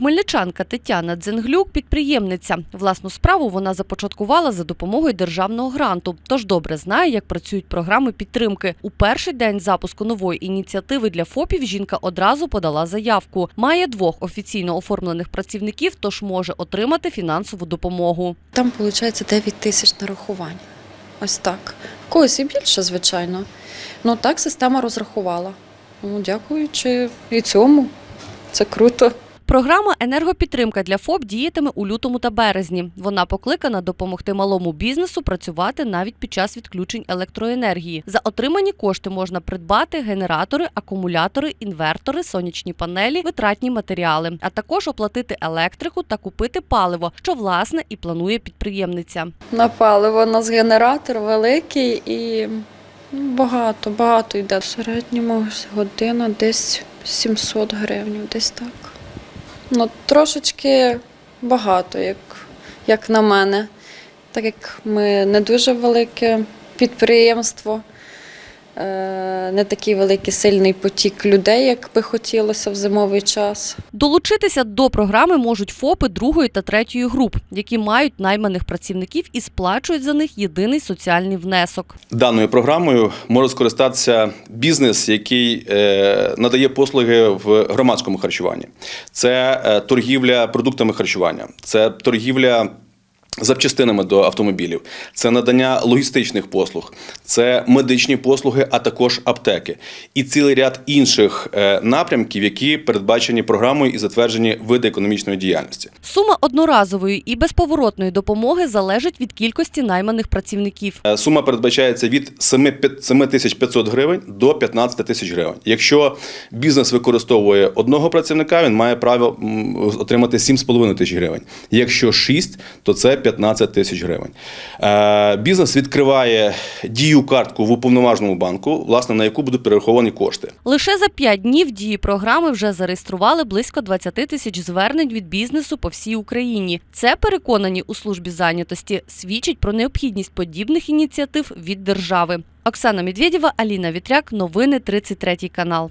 Хмельничанка Тетяна Дзенглюк підприємниця. Власну справу вона започаткувала за допомогою державного гранту, тож добре знає, як працюють програми підтримки. У перший день запуску нової ініціативи для ФОПів жінка одразу подала заявку. Має двох офіційно оформлених працівників, тож може отримати фінансову допомогу. Там виходить 9 тисяч нарахувань. Ось так. Когось і більше, звичайно. Ну так система розрахувала. Ну, дякуючи і цьому. Це круто. Програма енергопідтримка для ФОП діятиме у лютому та березні. Вона покликана допомогти малому бізнесу працювати навіть під час відключень електроенергії. За отримані кошти можна придбати генератори, акумулятори, інвертори, сонячні панелі, витратні матеріали, а також оплатити електрику та купити паливо, що власне і планує підприємниця. На паливо у нас генератор великий і ну, багато, багато йде. В середньому година десь 700 гривень, десь так. Ну, трошечки багато, як, як на мене. Так як ми не дуже велике підприємство, не такий великий сильний потік людей, як би хотілося в зимовий час. Долучитися до програми можуть ФОПи другої та третьої груп, які мають найманих працівників і сплачують за них єдиний соціальний внесок. Даною програмою може скористатися бізнес, який е, надає послуги в громадському харчуванні. Це е, торгівля продуктами харчування, це торгівля. Запчастинами до автомобілів, це надання логістичних послуг, це медичні послуги, а також аптеки і цілий ряд інших е, напрямків, які передбачені програмою і затверджені види економічної діяльності. Сума одноразової і безповоротної допомоги залежить від кількості найманих працівників. Е, Сума передбачається від 7 пі- 7500 гривень до 15 тисяч гривень. Якщо бізнес використовує одного працівника, він має право отримати 7,5 тисяч гривень. Якщо 6, то це 15 тисяч гривень. Е, Бізнес відкриває дію картку в уповноваженому банку, власне, на яку будуть перераховані кошти. Лише за 5 днів дії програми вже зареєстрували близько 20 тисяч звернень від бізнесу по всій Україні. Це переконані у службі зайнятості свідчить про необхідність подібних ініціатив від держави. Оксана Медведєва, Аліна Вітряк, новини 33 канал.